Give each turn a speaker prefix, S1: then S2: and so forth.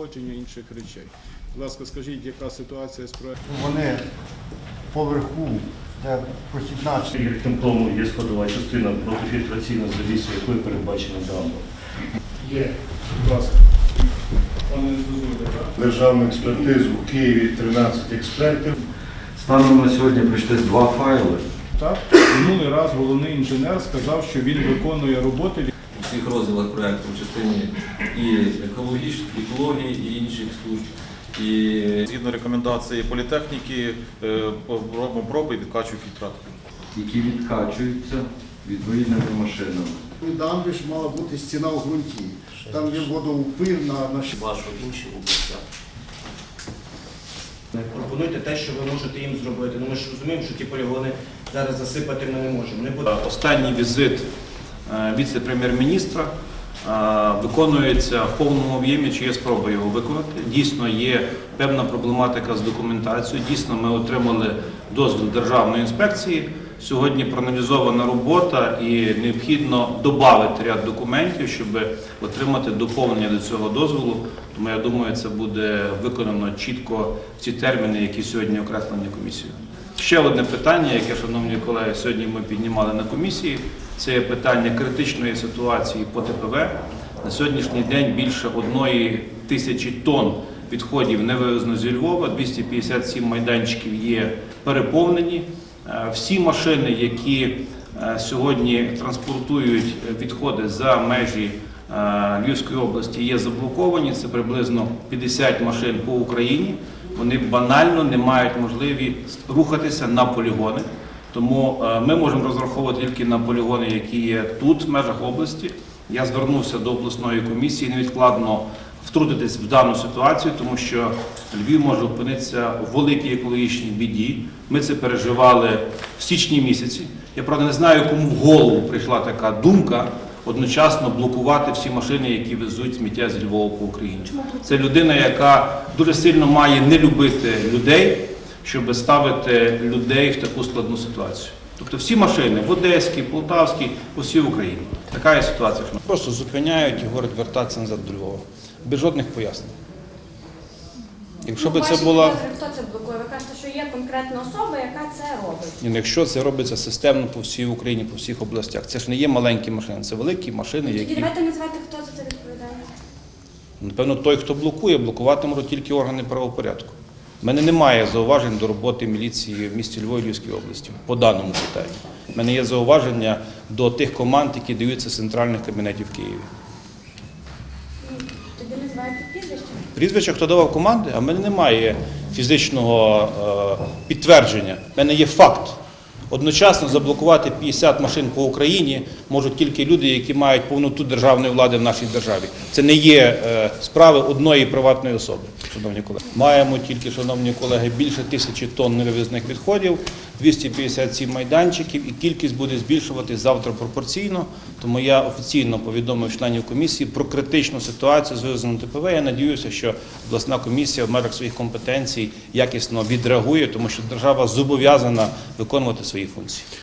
S1: погодження інших речей. Будь ласка, скажіть, яка ситуація з проектом?
S2: Вони поверху, де прохідна
S3: Крім тому є складова частина протифільтраційного завісу, якою передбачена дамба.
S1: Є, будь ласка.
S2: Державну експертизу в Києві 13 експертів.
S4: Станом на сьогодні прийшли два файли.
S1: Так, минулий раз головний інженер сказав, що він виконує роботи
S5: всіх розділах проєкту в частині і екологічної, екології, і інших служб. І
S6: Згідно рекомендації політехніки, е, робимо проби і відкачуємо фільтрат.
S4: які відкачуються відповідними машинами.
S2: У дамбі ж мала бути стіна у ґрунті. Там є водоупир на наші.
S3: Вашу інші області.
S7: Пропонуйте те, що ви можете їм зробити. Ну ми ж розуміємо, що ті полігони зараз засипати ми не можемо. Не буде.
S8: Останній візит віце-прем'єр-міністра е, виконується в повному об'ємі, чи є спроба його виконати. Дійсно, є певна проблематика з документацією. Дійсно, ми отримали дозвіл Державної інспекції. Сьогодні проаналізована робота і необхідно додати ряд документів, щоб отримати доповнення до цього дозволу. Тому я думаю, це буде виконано чітко в ці терміни, які сьогодні окреслені комісією. Ще одне питання, яке, шановні колеги, сьогодні ми піднімали на комісії, це питання критичної ситуації по ТПВ. На сьогоднішній день більше одної тисячі тонн відходів не вивезено зі Львова, 257 майданчиків є переповнені. Е, Всі машини, які е, сьогодні транспортують відходи за межі е, Львівської області, є заблоковані. Це приблизно 50 машин по Україні. Вони банально не мають можливість рухатися на полігони. Тому е, ми можемо розраховувати тільки на полігони, які є тут, в межах області. Я звернувся до обласної комісії невідкладно втрутитись в дану ситуацію, тому що Львів може опинитися в великій екологічній біді. Ми це переживали в січні місяці. Я правда не знаю, кому в голову прийшла така думка одночасно блокувати всі машини, які везуть сміття з Львова по Україні. Це людина, яка дуже сильно має не любити людей, щоб ставити людей в таку складну ситуацію. Тобто всі машини в Одеській, Полтавській, по всій Україні. Така є ситуація. Просто зупиняють і говорять вертатися назад до Львова. Без жодних пояснень. Якщо би це була.
S9: Хто це блокує? Ви кажете, що є конкретна особа, яка це робить.
S8: Ні, ну, Якщо це робиться системно по всій Україні, по всіх областях, це ж не є маленькі машини, це великі машини,
S9: Тоді
S8: які
S9: давайте назвати, хто за це відповідає.
S8: напевно той, хто блокує, блокувати можуть тільки органи правопорядку. У мене немає зауважень до роботи міліції в місті Львові Львівській області по даному питанню. У мене є зауваження до тих команд, які даються з центральних кабінетів в Києві.
S9: І Тоді називаєте прізвище.
S8: Прізвище, хто давав команди, а в мене немає фізичного е, підтвердження. У мене є факт. Одночасно заблокувати 50 машин по Україні можуть тільки люди, які мають повноту державної влади в нашій державі. Це не є е, справи одної приватної особи, шановні колеги. Маємо тільки, шановні колеги, більше тисячі тонн невивезних відходів, 257 майданчиків, і кількість буде збільшувати завтра пропорційно. Тому я офіційно повідомив членів комісії про критичну ситуацію з вивезенням ТПВ. Я надіюся, що обласна комісія в межах своїх компетенцій якісно відреагує, тому що держава зобов'язана виконувати свої infância.